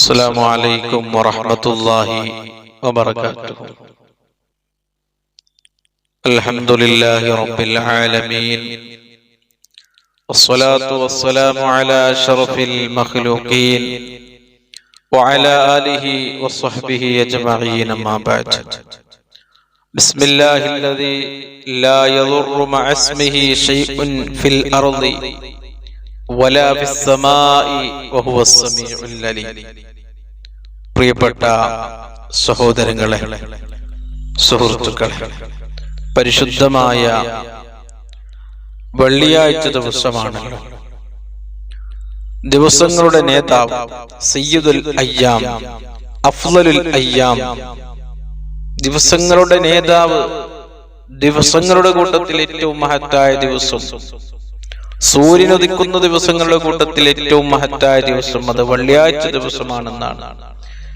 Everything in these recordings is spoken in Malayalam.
السلام عليكم ورحمة الله وبركاته. الحمد لله رب العالمين. والصلاة والسلام على أشرف المخلوقين وعلى آله وصحبه أجمعين ما بعد. بسم الله الذي لا يضر مع اسمه شيء في الأرض. പ്രിയപ്പെട്ട സഹോദരങ്ങളെ സുഹൃത്തുക്കളെ പരിശുദ്ധമായ വെള്ളിയാഴ്ച ദിവസമാണ്. ദിവസങ്ങളുടെ നേതാവ് സയ്യിദുൽ അയ്യാം അഫ്ലലുൽ അയ്യാം. ദിവസങ്ങളുടെ നേതാവ് ദിവസങ്ങളുടെ കൂട്ടത്തിൽ ഏറ്റവും മഹത്തായ ദിവസം സൂര്യൻ ഉദിക്കുന്ന ദിവസങ്ങളുടെ കൂട്ടത്തിൽ ഏറ്റവും മഹത്തായ ദിവസം അത് വെള്ളിയാഴ്ച ദിവസമാണെന്നാണ്.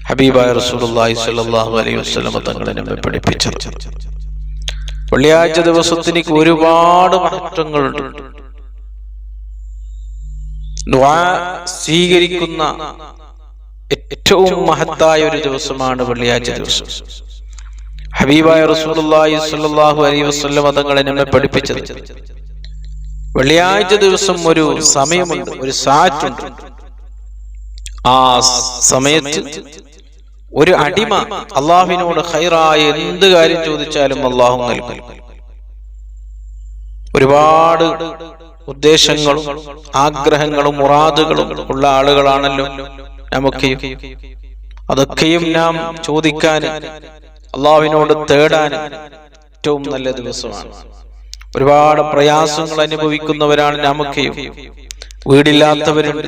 ഹബീബായ റസൂലുള്ളാഹി സ്വല്ലല്ലാഹു അലൈഹി വസല്ലം തങ്ങളെ നമ്മെ പഠിപ്പിച്ചത്. വെള്ളിയാഴ്ച ദിവസത്തിന് ഒരുപാട് മഹത്വങ്ങളുണ്ട്. സ്വീകരിക്കുന്ന ഏറ്റവും മഹത്തായ ഒരു ദിവസമാണ് വെള്ളിയാഴ്ച ദിവസം. ഹബീബായ റസൂലുള്ളാഹി സ്വല്ലല്ലാഹു അലൈഹി വസല്ലം തങ്ങളെ നമ്മെ പഠിപ്പിച്ചത്. വെള്ളിയാഴ്ച ദിവസം ഒരു സമയമുണ്ട് ഒരു സാറ്റുണ്ട്. ആ സമയത്ത് ഒരു അടിമ അള്ളാഹുവിനോട് ഹൈറായ എന്ത് കാര്യം ചോദിച്ചാലും അള്ളാഹു നൽകും. ഒരുപാട് ഉദ്ദേശങ്ങളും ആഗ്രഹങ്ങളും മുറാദുകളും ഉള്ള ആളുകളാണല്ലോ നമുക്ക്. അതൊക്കെയും നാം ചോദിക്കാൻ അള്ളാഹുവിനോട് തേടാൻ ഏറ്റവും നല്ല ദിവസമാണ്. ഒരുപാട് പ്രയാസങ്ങൾ അനുഭവിക്കുന്നവരാണ് നമുക്കെയും വീടില്ലാത്തവരുണ്ട്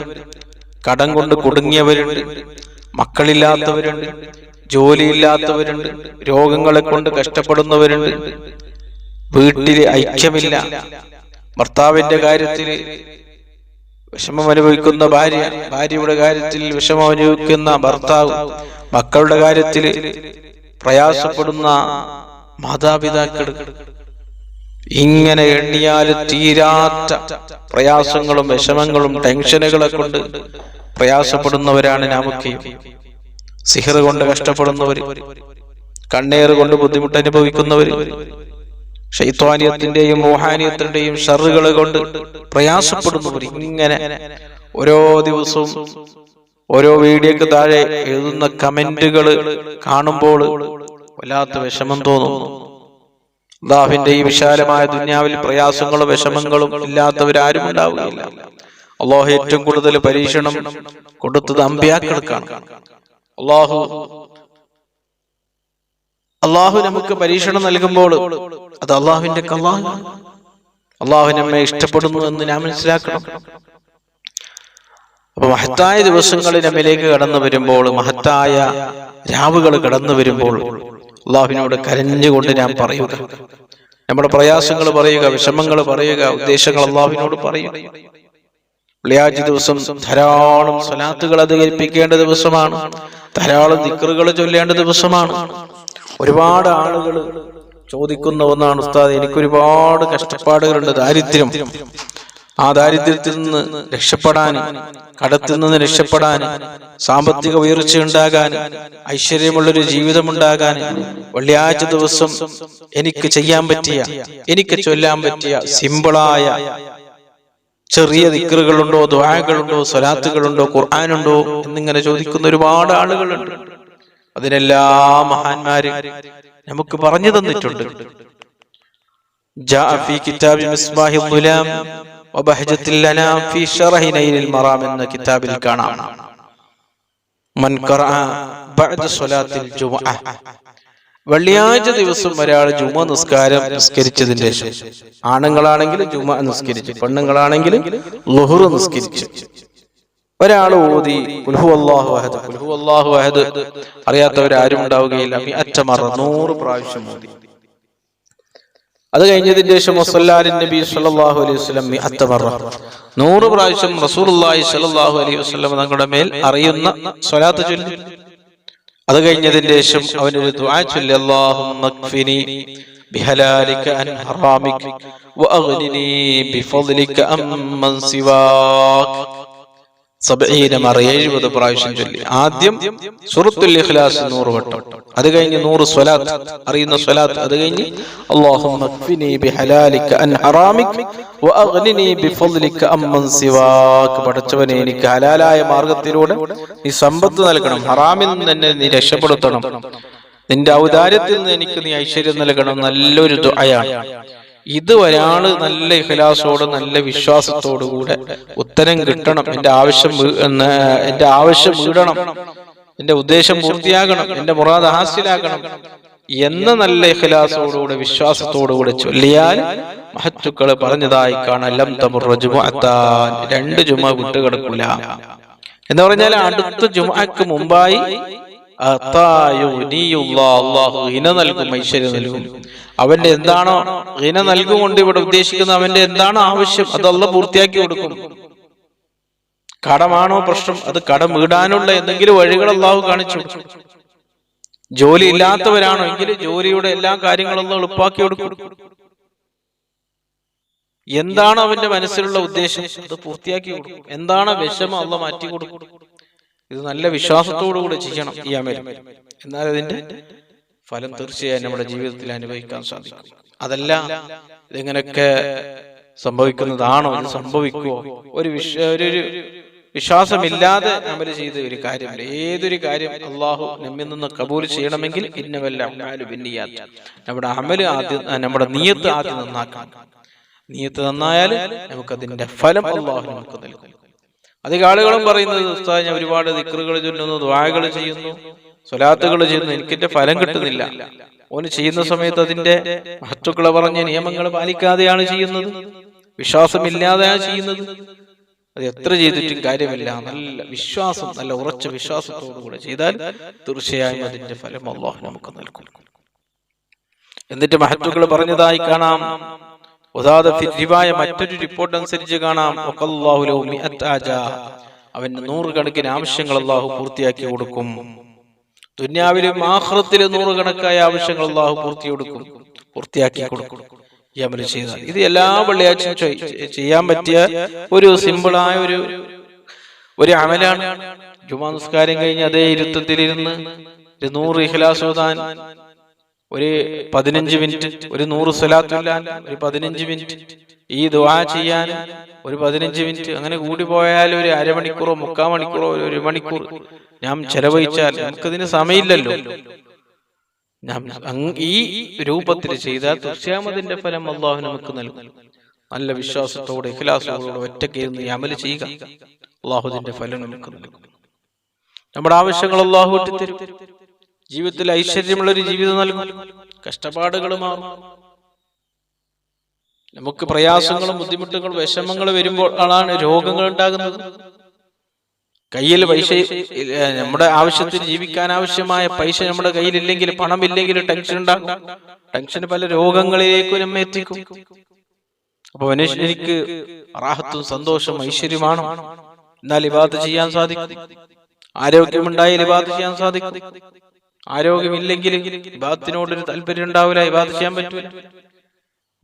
കടം കൊണ്ട് കുടുങ്ങിയവരുണ്ട് മക്കളില്ലാത്തവരുണ്ട് ജോലിയില്ലാത്തവരുണ്ട് രോഗങ്ങളെ കൊണ്ട് കഷ്ടപ്പെടുന്നവരുണ്ട്. വീട്ടിൽ ഐക്യമില്ല. ഭർത്താവിന്റെ കാര്യത്തിൽ വിഷമം അനുഭവിക്കുന്ന ഭാര്യ ഭാര്യയുടെ കാര്യത്തിൽ വിഷമം അനുഭവിക്കുന്ന ഭർത്താവ് മക്കളുടെ കാര്യത്തിൽ പ്രയാസപ്പെടുന്ന മാതാപിതാക്കൾ. ഇങ്ങനെ എണ്ണിയാൽ തീരാത്ത പ്രയാസങ്ങളും വിഷമങ്ങളും ടെൻഷനുകളെ കൊണ്ട് പ്രയാസപ്പെടുന്നവരാണ് നമുക്ക്. സിഹർ കൊണ്ട് കഷ്ടപ്പെടുന്നവർ കണ്ണേറ് കൊണ്ട് ബുദ്ധിമുട്ട് അനുഭവിക്കുന്നവർ ശൈത്വാനിയത്തിന്റെയും മോഹാനിയത്തിന്റെയും ഷറുകൾ കൊണ്ട് പ്രയാസപ്പെടുന്നവർ ഇങ്ങനെ ഓരോ ദിവസവും ഓരോ വീഡിയോക്ക് താഴെ എഴുതുന്ന കമന്റുകൾ കാണുമ്പോൾ വല്ലാത്ത വിഷമം തോന്നുന്നു അള്ളാഹുവിന്റെ ഈ വിശാലമായ ദുന്യാവിൽ പ്രയാസങ്ങളും വിഷമങ്ങളും ഇല്ലാത്തവരാരും ഉണ്ടാവുകയില്ല അള്ളാഹു ഏറ്റവും കൂടുതൽ പരീക്ഷണം കൊടുത്തത് അമ്പ്യാക്കൾക്കാണ് അള്ളാഹു അള്ളാഹു നമുക്ക് പരീക്ഷണം നൽകുമ്പോൾ അത് അള്ളാഹുവിന്റെ കള്ളാഹു അള്ളാഹു നമ്മെ ഇഷ്ടപ്പെടുന്നു എന്ന് ഞാൻ മനസ്സിലാക്കണം. അപ്പൊ മഹത്തായ ദിവസങ്ങളിൽ നമ്മിലേക്ക് കടന്നു വരുമ്പോൾ മഹത്തായ രാവുകൾ കടന്നു വരുമ്പോൾ അള്ളാഹുവിനോട് കരഞ്ഞുകൊണ്ട് ഞാൻ പറയുക നമ്മുടെ പ്രയാസങ്ങൾ പറയുക വിഷമങ്ങൾ പറയുക ഉദ്ദേശങ്ങൾ അള്ളാഹുവിനോട് പറയുക. വെള്ളിയാഴ്ച ദിവസം ധാരാളം സ്വലാത്തുകൾ അധികരിപ്പിക്കേണ്ട ദിവസമാണ്. ധാരാളം ദിക്കറുകൾ ചൊല്ലേണ്ട ദിവസമാണ്. ഒരുപാട് ആളുകൾ ചോദിക്കുന്ന ഒന്നാണ് ഉസ്താദ് എനിക്ക് ഒരുപാട് കഷ്ടപ്പാടുകളുണ്ട് ദാരിദ്ര്യം. ആ ദാരിദ്ര്യത്തിൽ നിന്ന് രക്ഷപ്പെടാൻ കടത്തിൽ നിന്ന് രക്ഷപ്പെടാൻ സാമ്പത്തിക ഉയർച്ച ഉണ്ടാകാൻ ഐശ്വര്യമുള്ളൊരു ജീവിതമുണ്ടാകാൻ വെള്ളിയാഴ്ച ദിവസം എനിക്ക് ചെയ്യാൻ പറ്റിയ എനിക്ക് ചൊല്ലാൻ പറ്റിയ സിമ്പിളായ ചെറിയ ദിക്കറുകളുണ്ടോ ദ്വാരകളുണ്ടോ സ്വലാത്തുകളുണ്ടോ ഖുർആാനുണ്ടോ എന്നിങ്ങനെ ചോദിക്കുന്ന ഒരുപാട് ആളുകളുണ്ട്. അതിനെല്ലാ മഹാന്മാര് നമുക്ക് പറഞ്ഞു തന്നിട്ടുണ്ട്. ജാ ഫി കിതാബി മിസ്ബാഹി ഗുലാം എന്ന കിതാബിൽ കാണാം മൻ വെള്ളിയാഴ്ച ദിവസം ഒരാൾ ജുമ നിസ്കാരം നിസ്കരിച്ചതിന്റെ ശേഷം ആണുങ്ങളാണെങ്കിലും ജുമ നിസ്കരിച്ചു പെണ്ണുങ്ങളാണെങ്കിലും ലുഹുർ നിസ്കരിച്ചു. ഒരാൾ ഓതി അഹദ് അഹദ്. അറിയാത്തവരാരും ഉണ്ടാവുകയില്ല. അറ്റമറ നൂറ് പ്രാവശ്യം ഓതി. അത് കഴിഞ്ഞതിന് ശേഷം മുസല്ലാലിൻ നബി സല്ലല്ലാഹു അലൈഹി വസല്ലം അത്തമറ നൂറ് പ്രാവശ്യം റസൂലുള്ളാഹി സ്വല്ലല്ലാഹു അലൈഹി വസല്ലം തങ്ങളുടെ മേൽ അറിയുന്ന സ്വലാത്ത് ചൊല്ലി അത് കഴിഞ്ഞതിന് ശേഷം അവനൊരു ദുആ ചൊല്ലി അല്ലാഹുമ്മക്ഫിനി بحلالك عن حرامك وأغنني بفضلك أمن سواك സബഈന മറ എഴുപത് പ്രാവശ്യം ചൊല്ലി. ആദ്യം സൂറത്തുൽ ഇഖ്ലാസ് നൂറ് വട്ടം. അത് കഴിഞ്ഞ് നൂറ് സ്വലാത്ത്. അറിയുന്ന സ്വലാത്ത് അത് കഴിഞ്ഞ് പഠിച്ചവനെ എനിക്ക് ഹലാലായ മാർഗത്തിലൂടെ നീ സമ്പത്ത് നൽകണം. ഹറാമിൽ നിന്ന് എന്നെ നീ രക്ഷപ്പെടുത്തണം. നിന്റെ ഔദാര്യത്തിൽ നിന്ന് എനിക്ക് നീ ഐശ്വര്യം നൽകണം. നല്ലൊരു ദുആയാണ്. ഇത് ഒരാൾ നല്ല ഇഖലാസോട് നല്ല വിശ്വാസത്തോടു കൂടെ ഉത്തരം കിട്ടണം. എന്റെ ആവശ്യം എന്റെ ആവശ്യം വീടണം. എന്റെ ഉദ്ദേശം പൂർത്തിയാകണം. എന്റെ മുറാദ് ഹാസ്യലാകണം എന്ന നല്ല ഇഖലാസോടുകൂടെ വിശ്വാസത്തോടുകൂടെ ചൊല്ലിയാൽ മഹത്തുക്കൾ പറഞ്ഞതായി കാണാം. ലം രണ്ട് ജുമ വിട്ടുകിടക്കൂല എന്ന് പറഞ്ഞാൽ അടുത്ത ജുമാക്ക് മുമ്പായി ഇന നൽകും ഐശ്വര്യം നൽകും. അവന്റെ എന്താണോ ഇന നൽകുകൊണ്ട് ഇവിടെ ഉദ്ദേശിക്കുന്ന അവന്റെ എന്താണോ ആവശ്യം അതല്ല പൂർത്തിയാക്കി കൊടുക്കും. കടമാണോ പ്രശ്നം? അത് കടം വീടാനുള്ള എന്തെങ്കിലും വഴികൾ അള്ളാഹു കാണിച്ചു ജോലി ഇല്ലാത്തവരാണോ എങ്കിൽ ജോലിയുടെ എല്ലാ കാര്യങ്ങളും എളുപ്പാക്കി കൊടുക്കും. എന്താണ് അവന്റെ മനസ്സിലുള്ള ഉദ്ദേശം? അത് പൂർത്തിയാക്കി കൊടുക്കും. എന്താണ് വിഷമം? അല്ല മാറ്റി കൊടുക്കും. ഇത് നല്ല വിശ്വാസത്തോടു കൂടെ ചെയ്യണം. ഈ അമേരിക്ക എന്നാൽ അതിന്റെ ഫലം തീർച്ചയായും നമ്മുടെ ജീവിതത്തിൽ അനുഭവിക്കാൻ സാധിക്കും. അതല്ല ഇതെങ്ങനെയൊക്കെ സംഭവിക്കുന്നതാണോ ഇത് സംഭവിക്കുമോ ഒരു വിശ്വ ഒരു വിശ്വാസമില്ലാതെ നമ്മൾ ചെയ്ത ഒരു കാര്യമില്ല ഏതൊരു കാര്യം അള്ളാഹു നമ്മിൽ നിന്ന് കബൂൽ ചെയ്യണമെങ്കിൽ ഇന്നവല്ല. നമ്മുടെ അമൽ ആദ്യം നമ്മുടെ നീയത്ത് ആദ്യം നന്നാക്കണം. നീയത്ത് നന്നായാൽ നമുക്കതിന്റെ ഫലം അള്ളാഹു നമുക്ക് നൽകും. അധികം ആളുകളും പറയുന്നത് ഉസ്താദ് ഞാൻ ഒരുപാട് ദിക്കറുകൾ ചൊല്ലുന്നു ദ്വാകൾ ചെയ്യുന്നു. സ്വലാത്തുകൾ ചെയ്യുന്നു എനിക്കെന്റെ ഫലം കിട്ടുന്നില്ല. ഓന് ചെയ്യുന്ന സമയത്ത് അതിന്റെ മഹത്തുക്കളെ പറഞ്ഞ നിയമങ്ങൾ പാലിക്കാതെയാണ് ചെയ്യുന്നത്. വിശ്വാസമില്ലാതെയാണ് ചെയ്യുന്നത്. അത് എത്ര ചെയ്തിട്ടും കാര്യമില്ല. നല്ല വിശ്വാസം നല്ല ഉറച്ച വിശ്വാസത്തോടു കൂടെ ചെയ്താൽ തീർച്ചയായും അതിന്റെ ഫലം അള്ളാഹു നമുക്ക് നൽകും. എന്നിട്ട് മഹത്തുക്കൾ പറഞ്ഞതായി കാണാം. ഉദാദ ഫിരിവായ മറ്റൊരു റിപ്പോർട്ട് അനുസരിച്ച് കാണാം. അവന് നൂറുകണക്കിന് ആവശ്യങ്ങൾ അള്ളാഹു പൂർത്തിയാക്കി കൊടുക്കും. ദുന്യാവിലും ആഹ്റത്തിലും നൂറുകണക്കായ ആവശ്യങ്ങൾ അള്ളാഹു പൂർത്തി കൊടുക്കും പൂർത്തിയാക്കി കൊടുക്കും. യമന് ചെയ്ത ഇത് എല്ലാ വെള്ളിയാഴ്ചയും ചെയ്- ചെയ്യാൻ പറ്റിയ ഒരു സിമ്പിളായ ഒരു ഒരു അമലാണ്. ജുമാ നിസ്കാരം കഴിഞ്ഞ് അതേ ഇരുത്തത്തിലിരുന്ന് ഒരു നൂറ് ഇഖ്ലാസ് ഓതാൻ ഒരു പതിനഞ്ച് മിനിറ്റ് ഒരു നൂറ് സ്വലാത്തുല്ലാൻ ഒരു പതിനഞ്ച് മിനിറ്റ്. ഈ ദുവാ ചെയ്യാൻ ഒരു പതിനഞ്ച് മിനിറ്റ് അങ്ങനെ കൂടി പോയാൽ ഒരു അരമണിക്കൂറോ മുക്കാ മണിക്കൂറോ ഒരു മണിക്കൂർ ഞാൻ ചെലവഴിച്ചാൽ നമുക്കതിന് സമയമില്ലല്ലോ. ഈ രൂപത്തിൽ ചെയ്താൽ തീർച്ചയായും ഫലം അള്ളാഹു നമുക്ക് നൽകും. നല്ല വിശ്വാസത്തോടെ ഇഖിലാസോടെ ഈ അമൽ ചെയ്യുക. അള്ളാഹുദിന്റെ ഫലം നമുക്ക് നൽകും. നമ്മുടെ ആവശ്യങ്ങൾ അള്ളാഹു വിട്ടുതരും ജീവിതത്തിൽ ഐശ്വര്യമുള്ള ഒരു ജീവിതം നൽകും. കഷ്ടപ്പാടുകൾ നമുക്ക് പ്രയാസങ്ങളും ബുദ്ധിമുട്ടുകളും വിഷമങ്ങൾ വരുമ്പോൾ ആണ് രോഗങ്ങൾ ഉണ്ടാകുന്നത്. കയ്യിൽ പൈസ നമ്മുടെ ആവശ്യത്തിന് ജീവിക്കാൻ ആവശ്യമായ പൈസ നമ്മുടെ കയ്യിലില്ലെങ്കിൽ പണമില്ലെങ്കിൽ ടെൻഷൻ ഉണ്ടാകും. ടെൻഷൻ പല രോഗങ്ങളിലേക്കും നമ്മെ എത്തിക്കും. അപ്പൊ മനുഷ്യനിക്ക് റാഹത്തും സന്തോഷം ഐശ്വര്യമാണ്. എന്നാൽ ഇബാദ ചെയ്യാൻ സാധിക്കും. ആരോഗ്യമുണ്ടായാൽ ഇബാദ ചെയ്യാൻ സാധിക്കും. ആരോഗ്യമില്ലെങ്കിൽ ഇബാദത്തിനോടൊരു താല്പര്യം ഉണ്ടാവില്ല ഇബാദ ചെയ്യാൻ പറ്റൂല.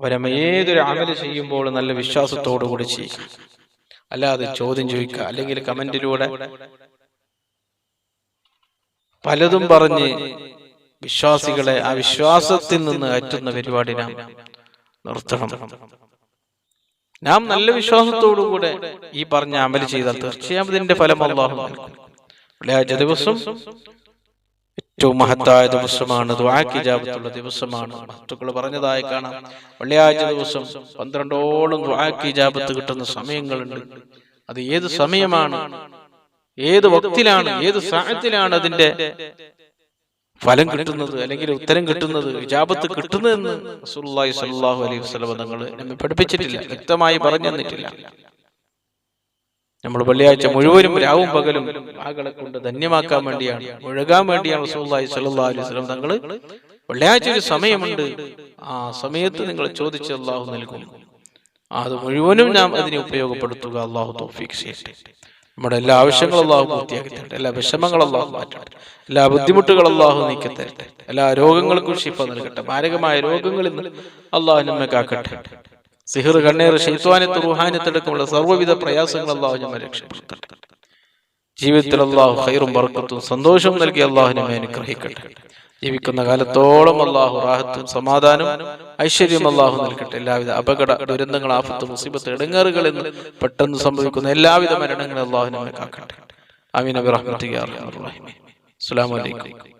വരമ ഏതൊരു അമൽ ചെയ്യുമ്പോൾ നല്ല വിശ്വാസത്തോടു കൂടി ചെയ്യുക അല്ലാതെ ചോദ്യം ചോദിക്കുക അല്ലെങ്കിൽ കമന്റിലൂടെ പലതും പറഞ്ഞ് വിശ്വാസികളെ ആ വിശ്വാസത്തിൽ നിന്ന് അറ്റുന്ന പരിപാടി നാം നിർത്തണം. നാം നല്ല വിശ്വാസത്തോടുകൂടെ ഈ പറഞ്ഞ അമൽ ചെയ്താൽ തീർച്ചയായും ഇതിന്റെ ഫലം അള്ളാഹു നൽകും. വെള്ളിയാഴ്ച ദിവസം ഏറ്റവും മഹത്തായ ദിവസമാണ് ദ്വാക്കിജാബത്തുള്ള ദിവസമാണ്. മഹത്തുക്കൾ പറഞ്ഞതായി കാണാം. വെള്ളിയാഴ്ച ദിവസം പന്ത്രണ്ടോളം ദ്വാക്കിജാബത്ത് കിട്ടുന്ന സമയങ്ങളുണ്ട്. അത് ഏത് സമയമാണ്? ഏത് വക്തിലാണ്? ഏത് സാഹത്തിലാണ് അതിന്റെ ഫലം കിട്ടുന്നത് അല്ലെങ്കിൽ ഉത്തരം കിട്ടുന്നത് വിജാബത്ത് കിട്ടുന്നതെന്ന് റസൂലുള്ളാഹി സ്വല്ലല്ലാഹു അലൈഹി വസല്ലം തങ്ങൾ നമ്മെ പഠിപ്പിച്ചിട്ടില്ല. വ്യക്തമായി പറഞ്ഞു തന്നിട്ടില്ല നമ്മൾ വെള്ളിയാഴ്ച മുഴുവനും രാവും പകലും ആകളെ കൊണ്ട് ധന്യമാക്കാൻ വേണ്ടിയാണ്. ഒഴുകാൻ വേണ്ടിയാണ് റസൂലുള്ളാഹി സല്ലാ അലൈഹി വസല്ലം തങ്ങൾ വെള്ളിയാഴ്ച ഒരു സമയമുണ്ട്. ആ സമയത്ത് നിങ്ങൾ ചോദിച്ച അള്ളാഹു നൽകും. അത് മുഴുവനും നാം അതിനെ ഉപയോഗപ്പെടുത്തുക. അള്ളാഹു തൗഫീഖ് ചെയ്യട്ടെ. നമ്മുടെ എല്ലാ ആവശ്യങ്ങളും അള്ളാഹു പൂർത്തിയാക്കി തരട്ടെ. എല്ലാ വിഷമങ്ങളും അള്ളാഹു മാറ്റട്ടെ എല്ലാ ബുദ്ധിമുട്ടുകളും അള്ളാഹു നീക്കി തരട്ടെ. എല്ലാ രോഗങ്ങൾക്കും ശിഫ നൽകട്ടെ. മാരകമായ രോഗങ്ങളിൽ നിന്ന് അള്ളാഹു നമ്മെ കാക്കട്ടെ. സിഹിർ കണ്ണേർ ഷെയ്ത്വാനത്ത് റുഹാനത്തടക്കമുള്ള സർവവിധ പ്രയാസങ്ങൾ അള്ളാഹു നമ്മെ രക്ഷപ്പെടുത്തട്ടെ ജീവിതത്തിൽ അള്ളാഹു ഹൈറും വർക്കത്തും സന്തോഷവും നൽകി അള്ളാഹുനെ അനുഗ്രഹിക്കട്ടെ. ജീവിക്കുന്ന കാലത്തോളം അള്ളാഹു റാഹത്തും സമാധാനം ഐശ്വര്യം അള്ളാഹു നൽകട്ടെ. എല്ലാവിധ അപകട ദുരന്തങ്ങൾ ആഫത്ത് മുസീബത്ത് ഇടങ്ങേറുകൾ എന്ന് പെട്ടെന്ന് സംഭവിക്കുന്ന എല്ലാവിധ മരണങ്ങളും അള്ളാഹു നമ്മെ കാക്കട്ടെ. അമീൻ അബി അസ്സലാമലൈക്കും